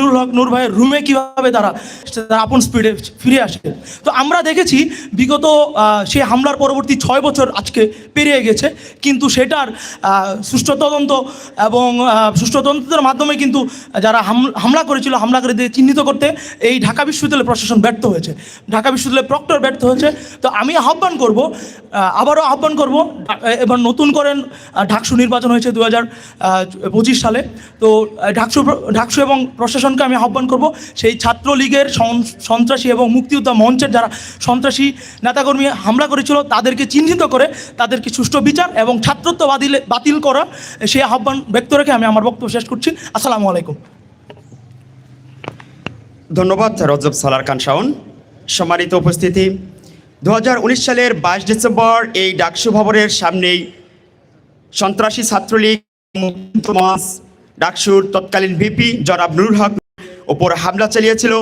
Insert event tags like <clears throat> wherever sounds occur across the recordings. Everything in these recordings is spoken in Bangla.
বিপিনুর হক নূর ভাইয়ের রুমে কীভাবে তারা আপন স্পিডে ফিরে আসে। তো আমরা দেখেছি বিগত সেই হামলার পরবর্তী ছয় বছর আজকে পেরিয়ে গেছে, কিন্তু সেটার সুষ্ঠু তদন্ত এবং সুষ্ঠু তদন্তের মাধ্যমে কিন্তু যারা হাম- হামলা করেছিল, হামলাকারীদের চিহ্নিত করতে এই ঢাকা বিশ্ববিদ্যালয় প্রশাসন ব্যর্থ হয়েছে। ঢাকা বিশ্ববিদ্যালয় প্রক্টর ব্যর্থ হয়েছে। তো আমি আহ্বান করব আবারও আহ্বান করব, এবার নতুন করেন ঢাকসু নির্বাচন হয়েছে দু হাজার পঁচিশ সালে। তো ঢাকসু ঢাকসু এবং প্রশাসনকে আমি আহ্বান করব। সেই ছাত্রলীগের সন- সন্ত্রাসী এবং মুক্তিযোদ্ধা মঞ্চের যারা সন্ত্রাসী নেতাকর্মী হামলা করেছিল, তাদেরকে চিহ্নিত করে তাদেরকে সুষ্ঠু বিচার এবং ছাত্রত্ব বাতিল বাতিল করা সেই আহ্বান ব্যক্ত রেখে আমি আমার বক্তব্য শেষ করছি। আসসালামু আলাইকুম। ধন্যবাদ রজব সালার খান শাওন। সম্মানিত উপস্থিতি দুই হাজার উনিশ সালের বাইশ ডিসেম্বর এই ডাকসু ভবনের সামনেই সন্ত্রাসী ছাত্রলীগ ডাকসুর তৎকালীন ভিপি জনাব নুরুল হক ওপর হামলা চালিয়েছিল।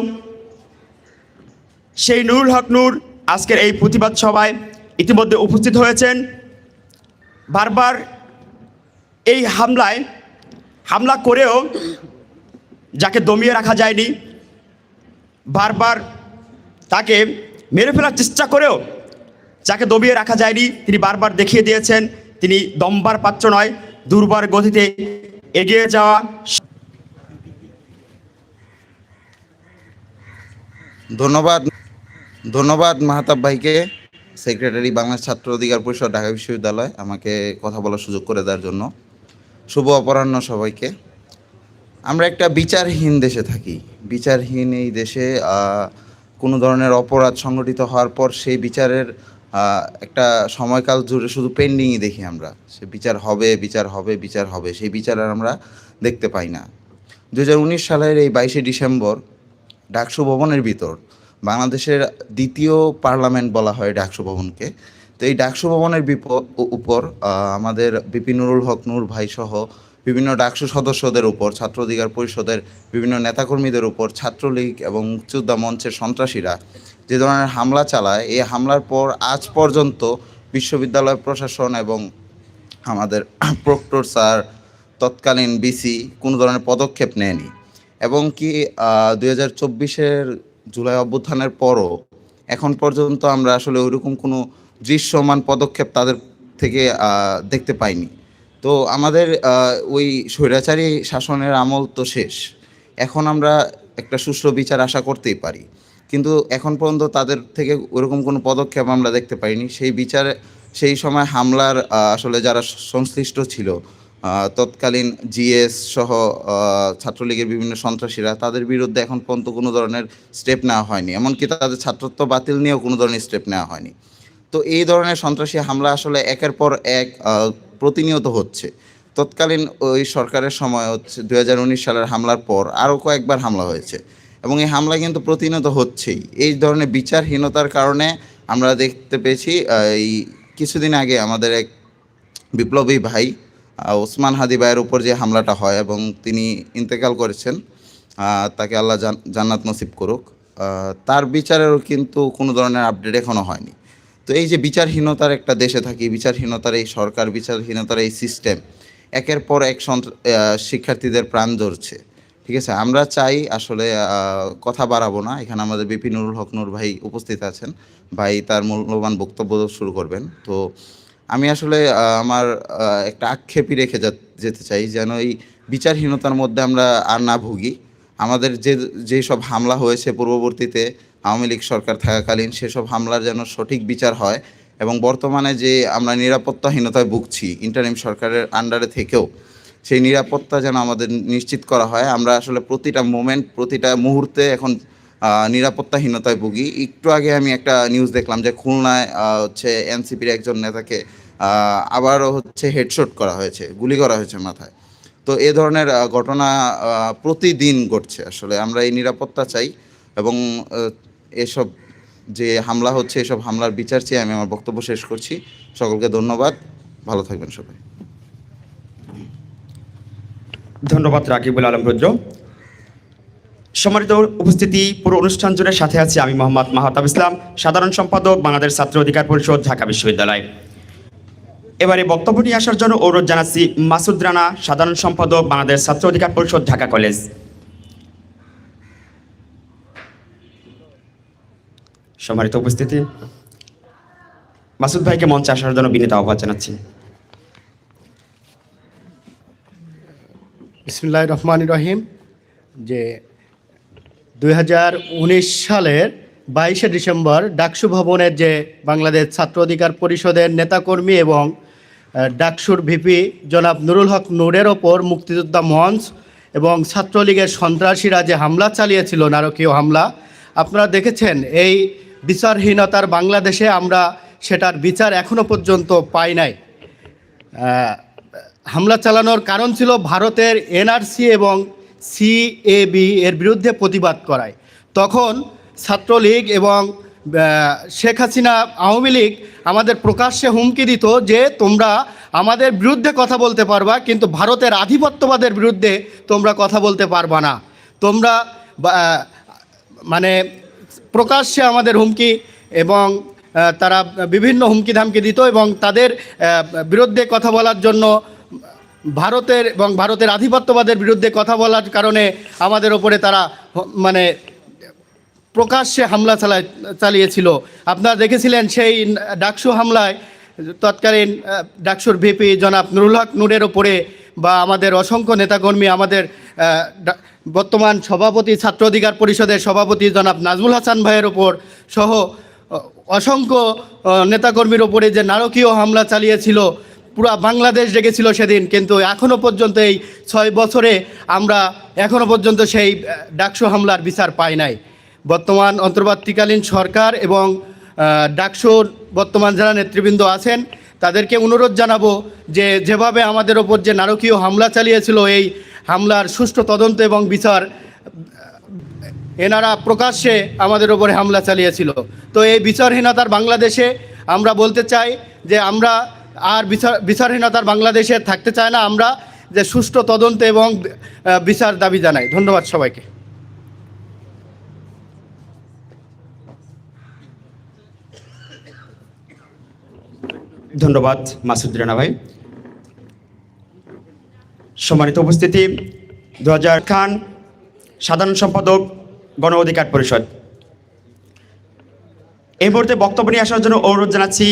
সেই নুরুল হক নূর আজকের এই প্রতিবাদ সভায় ইতিমধ্যে উপস্থিত হয়েছেন। বারবার এই হামলায় হামলা করেও যাকে দমিয়ে রাখা যায়নি, বারবার তাকে মেরে ফেলার চেষ্টা করেও যাকে দমিয়ে রাখা যায়নি, তিনি বারবার দেখিয়ে দিয়েছেন, তিনি দম্বার পাত্র নয়, দুর্বার গতিতে এগিয়ে যাওয়া ধন্যবাদ ধন্যবাদ মাহাতাব ভাইকে, সেক্রেটারি বাংলাদেশ ছাত্র অধিকার পরিষদ, ঢাকা বিশ্ববিদ্যালয়, আমাকে কথা বলার সুযোগ করে দেওয়ার জন্য। শুভ অপরাহ্ন সবাইকে। আমরা একটা বিচারহীন দেশে থাকি। বিচারহীন এই দেশে কোনো ধরনের অপরাধ সংগঠিত হওয়ার পর সেই বিচারের একটা সময়কাল জুড়ে শুধু পেন্ডিংই দেখি আমরা। সে বিচার হবে বিচার হবে বিচার হবে, সেই বিচার আমরা দেখতে পাই না। দু হাজার উনিশ সালের এই বাইশে ডিসেম্বর ডাকসু ভবনের ভিতর, বাংলাদেশের দ্বিতীয় পার্লামেন্ট বলা হয় ডাকসু ভবনকে। তো এই ডাকসু ভবনের উপর আমাদের বিপিনুরুল হক নূর ভাই সহ বিভিন্ন ডাকসু সদস্যদের উপর, ছাত্র অধিকার পরিষদের বিভিন্ন নেতাকর্মীদের উপর, ছাত্রলীগ এবং মুক্তিযোদ্ধা মঞ্চের সন্ত্রাসীরা যে ধরনের হামলা চালায়, এই হামলার পর আজ পর্যন্ত বিশ্ববিদ্যালয় প্রশাসন এবং আমাদের <clears throat> প্রক্টর স্যার তৎকালীন বিসি কোনো ধরনের পদক্ষেপ নেয়নি। এবং কি দুই হাজার চব্বিশের জুলাই অভ্যুত্থানের পরও এখন পর্যন্ত আমরা আসলে ওইরকম কোনো দৃশ্যমান পদক্ষেপ তাদের থেকে দেখতে পাইনি। তো আমাদের ওই স্বৈরাচারী শাসনের আমল তো শেষ। এখন আমরা একটা সুষ্ঠু বিচার আশা করতেই পারি। কিন্তু এখন পর্যন্ত তাদের থেকে ওরকম কোনো পদক্ষেপ আমরা দেখতে পাইনি। সেই বিচারে, সেই সময় হামলার আসলে যারা সংশ্লিষ্ট ছিল তৎকালীন জিএস সহ ছাত্রলীগের বিভিন্ন সন্ত্রাসীরা তাদের বিরুদ্ধে এখন পর্যন্ত কোনো ধরনের স্টেপ নেওয়া হয়নি। এমনকি তাদের ছাত্রত্ব বাতিল নিয়েও কোনো ধরনের স্টেপ নেওয়া হয়নি। তো এই ধরনের সন্ত্রাসী হামলা আসলে একের পর এক প্রতিনিয়ত হচ্ছে। তৎকালীন ওই সরকারের সময় হচ্ছে দু হাজার উনিশ সালের হামলার পর আরও কয়েকবার হামলা হয়েছে। এবং এই হামলা কিন্তু প্রতিনিয়ত হচ্ছেই। এই ধরনের বিচারহীনতার কারণে আমরা দেখতে পেয়েছি এই কিছুদিন আগে আমাদের এক বিপ্লবী ভাই ওসমান হাদি ভাইয়ের উপর যে হামলাটা হয় এবং তিনি ইন্তেকাল করেছেন তাকে আল্লাহ জান- জান্নাত নসিব করুক তার বিচারেরও কিন্তু কোনো ধরনের আপডেট এখনও হয়নি। তো এই যে বিচারহীনতার একটা দেশে থাকি, বিচারহীনতার এই সরকার, বিচারহীনতার এই সিস্টেম, একের পর এক শিক্ষার্থীদের প্রাণ ধরছে। ঠিক আছে? আমরা চাই আসলে কথা বাড়াবো না। এখানে আমাদের বিপি নুরুল হক নূর ভাই উপস্থিত আছেন। ভাই তার মূল্যবান বক্তব্য শুরু করবেন। তো আমি আসলে আমার একটা আক্ষেপই রেখে যেতে চাই যেন এই বিচারহীনতার মধ্যে আমরা আর না ভুগি। আমাদের যে, যেই সব হামলা হয়েছে পূর্ববর্তীতে, আওয়ামী লীগ সরকার থাকাকালীন সেসব হামলার যেন সঠিক বিচার হয় এবং বর্তমানে যে আমরা নিরাপত্তাহীনতায় ভুগছি ইন্টারিম সরকারের আন্ডারে থেকেও, সেই নিরাপত্তা যেন আমাদের নিশ্চিত করা হয়। আমরা আসলে প্রতিটা মোমেন্ট প্রতিটা মুহূর্তে এখন নিরাপত্তাহীনতায় ভুগি। একটু আগে আমি একটা নিউজ দেখলাম যে খুলনায় হচ্ছে এনসিপির একজন নেতাকে আবারও হচ্ছে হেডশট করা হয়েছে, গুলি করা হয়েছে মাথায়। তো এ ধরনের ঘটনা প্রতিদিন ঘটছে। আসলে আমরা এই নিরাপত্তা চাই এবং এসব যে হামলা হচ্ছে, এসব হামলার বিচার চেয়ে আমি আমার বক্তব্য শেষ করছি। সকলকে ধন্যবাদ। ভালো থাকবেন সবাই। ধন্যবাদ রাকিবুল আলম রুদ্র। সম্মানিত উপস্থিতি, পুরো অনুষ্ঠান জুড়ে সাথে আছি আমি মোহাম্মদ মাহতাব ইসলাম, সাধারণ সম্পাদক, বাংলাদেশ ছাত্র অধিকার পরিষদ, ঢাকা বিশ্ববিদ্যালয়। এবারে বক্তব্য নিয়ে আসার জন্য অনুরোধ জানাচ্ছি মাসুদ রানা, সাধারণ সম্পাদক, বাংলাদেশ ছাত্র অধিকার পরিষদ, ঢাকা কলেজ। সম্মানিত উপস্থিতি, মাসুদ ভাইকে মঞ্চে আসার জন্য বিনীত আহ্বান জানাচ্ছি। বিসমুল্লাহ রহমান রহিম। যে উনিশ সালের বাইশে ডিসেম্বর ডাকসু ভবনের যে বাংলাদেশ ছাত্র অধিকার পরিষদের নেতাকর্মী এবং ডাকসুর ভিপি জনাব নুরুল হক নূরের ওপর মুক্তিযোদ্ধা মঞ্চ এবং ছাত্রলীগের সন্ত্রাসীরা যে হামলা চালিয়েছিল, নারকীয় হামলা, আপনারা দেখেছেন এই বিচারহীনতার বাংলাদেশে আমরা সেটার বিচার এখনও পর্যন্ত পাই নাই। হামলা চালানোর কারণ ছিল ভারতের এনআরসি এবং সিএবি এর বিরুদ্ধে প্রতিবাদ করায়। তখন ছাত্রলীগ এবং শেখ হাসিনা আওয়ামী লীগ আমাদের প্রকাশ্যে হুমকি দিত যে তোমরা আমাদের বিরুদ্ধে কথা বলতে পারবা, কিন্তু ভারতের আধিপত্যবাদের বিরুদ্ধে তোমরা কথা বলতে পারবা না। তোমরা মানে প্রকাশ্যে আমাদের হুমকি এবং তারা বিভিন্ন হুমকি ধামকি দিত এবং তাদের বিরুদ্ধে কথা বলার জন্য ভারতের এবং ভারতের আধিপত্যবাদের বিরুদ্ধে কথা বলার কারণে আমাদের ওপরে তারা মানে প্রকাশ্যে হামলা চালায় চালিয়েছিল। আপনারা দেখেছিলেন সেই ডাকসু হামলায় তৎকালীন ডাকসুর ভিপি জনাব নুরুল হক নূরের ওপরে বা আমাদের অসংখ্য নেতাকর্মী, আমাদের বর্তমান সভাপতি, ছাত্র অধিকার পরিষদের সভাপতি জনাব নাজমুল হাসান ভাইয়ের ওপর সহ অসংখ্য নেতাকর্মীর ওপরে যে নারকীয় হামলা চালিয়েছিল পুরা বাংলাদেশ ডেকেছিল সেদিন, কিন্তু এখনও পর্যন্ত এই ছয় বছরে আমরা এখনও পর্যন্ত সেই ডাকসু হামলার বিচার পাই নাই। বর্তমান অন্তর্বর্তীকালীন সরকার এবং ডাকসুর বর্তমান যারা নেতৃবৃন্দ আছেন, তাদেরকে অনুরোধ জানাব যে যেভাবে আমাদের ওপর যে নারকীয় হামলা চালিয়েছিল এই হামলার সুষ্ঠু তদন্ত এবং বিচার, এনারা প্রকাশ্যে আমাদের ওপরে হামলা চালিয়েছিল। তো এই বিচারহীনতার বাংলাদেশে আমরা বলতে চাই যে আমরা আর বিচার বিচারহীনতার বাংলাদেশে থাকতে চায় না আমরা, যে সুষ্ঠু তদন্ত এবং বিচার দাবি জানাই। ধন্যবাদ সবাইকে। ধন্যবাদ মাসুদ রানা ভাই। সম্মানিত উপস্থিতি দু খান সাধারণ সম্পাদক গণ অধিকার পরিষদ। এই মুহূর্তে বক্তব্য নিয়ে আসার জন্য অনুরোধ জানাচ্ছি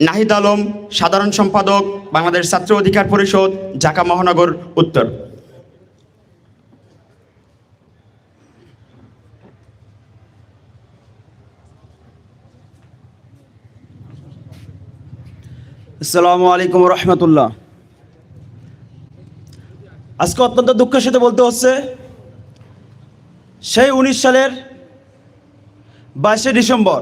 নাহিদ আলম, সাধারণ সম্পাদক, বাংলাদেশ ছাত্র অধিকার পরিষদ, ঢাকা মহানগর উত্তর। আসসালামু আলাইকুম রহমতুল্লাহ। আজকে অত্যন্ত দুঃখের সাথে বলতে হচ্ছে, সেই উনিশ সালের বাইশে ডিসেম্বর